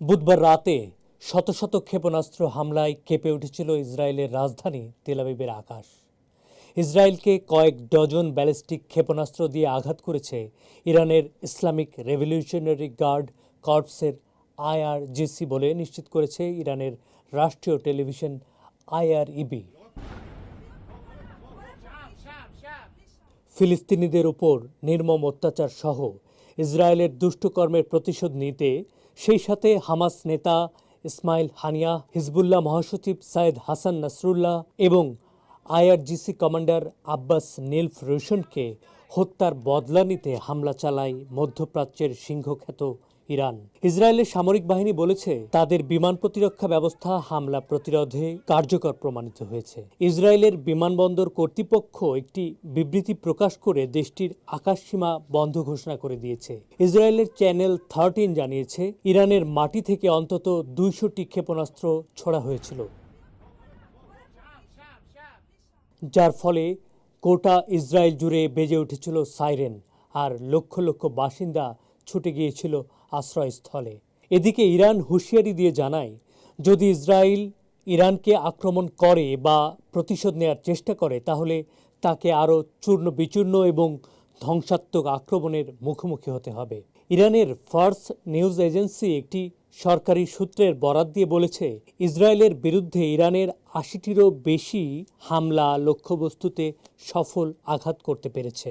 বুধবার রাতে শত শত ক্ষেপণাস্ত্র হামলায় কেঁপে উঠেছিল ইসরায়েলের রাজধানী তেলাবিবের আকাশ। ইসরায়েলকে কয়েক ডজন ব্যালিস্টিক ক্ষেপণাস্ত্র দিয়ে আঘাত করেছে ইরানের ইসলামিক রেভলিউশনারি গার্ড কর্পসের আইআরজিসি বলে নিশ্চিত করেছে ইরানের রাষ্ট্রীয় টেলিভিশন আইআরইবি। ফিলিস্তিনিদের উপর নির্মম অত্যাচার সহ ইসরায়েলের দুষ্টকর্মের প্রতিশোধ নিতে সেই সাথে হামাস নেতা ইসমাইল হানিয়া, হিজবুল্লাহ মহাসচিব সাইদ হাসান নাসরুল্লাহ এবং আইআরজিসি কমান্ডার আব্বাস নীলফ রোশনকে হত্যার বদলা নিতে হামলা চালায় মধ্যপ্রাচ্যের সিংহখ্যাত ইরান। ইসরায়েলের সামরিক বাহিনী বলেছে, তাদের বিমান প্রতিরক্ষা ব্যবস্থা হামলা প্রতিরোধে কার্যকর প্রমাণিত হয়েছে। ইসরায়েলের বিমানবন্দর কর্তৃপক্ষ একটি বিবৃতি প্রকাশ করে দেশটির আকাশসীমা বন্ধ ঘোষণা করে দিয়েছে। ইসরায়েলের চ্যানেল থার্টিন জানিয়েছে, ইরানের মাটি থেকে অন্তত দুইশোটি ক্ষেপণাস্ত্র ছোড়া হয়েছিল। যার ফলে গোটা ইসরায়েল জুড়ে বেজে উঠেছিল সাইরেন, আর লক্ষ লক্ষ বাসিন্দা ছুটে গিয়েছিল আশ্রয়স্থলে। এদিকে ইরান হুঁশিয়ারি দিয়ে জানায়, যদি ইসরায়েল ইরানকে আক্রমণ করে বা প্রতিশোধ নেওয়ার চেষ্টা করে, তাহলে তাকে আরও চূর্ণ বিচূর্ণ এবং ধ্বংসাত্মক আক্রমণের মুখোমুখি হতে হবে। ইরানের ফার্স নিউজ এজেন্সি একটি সরকারি সূত্রের বরাত দিয়ে বলেছে, ইসরায়েলের বিরুদ্ধে ইরানের আশিটিরও বেশি হামলা লক্ষ্যবস্তুতে সফল আঘাত করতে পেরেছে।